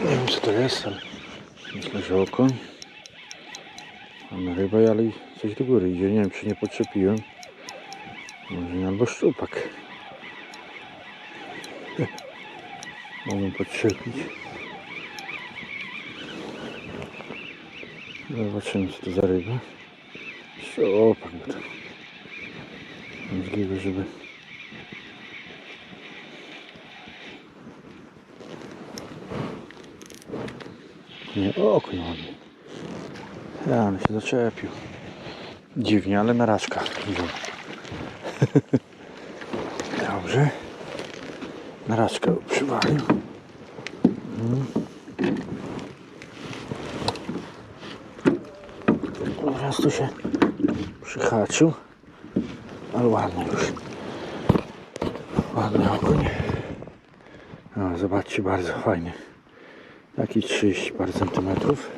Nie wiem co to jest, ale myślę, że okoń. Mamy rybę, ale coś do góry idzie. Nie wiem czy nie podczepiłem. Może nie, albo szczupak. Mogę podczepić. Zobaczymy co to za ryba. Szczupak. Możliwe, żeby Nie, okno ładnie. Ja, on się zaczepił. Dziwnie, ale na raczka. idą. Dobrze. Na raczkę przywalił. Mhm. Teraz tu się przyhaczył. Ale ładny już. Ładny okoń. No, zobaczcie, bardzo fajny. Taki 30 parę centymetrów.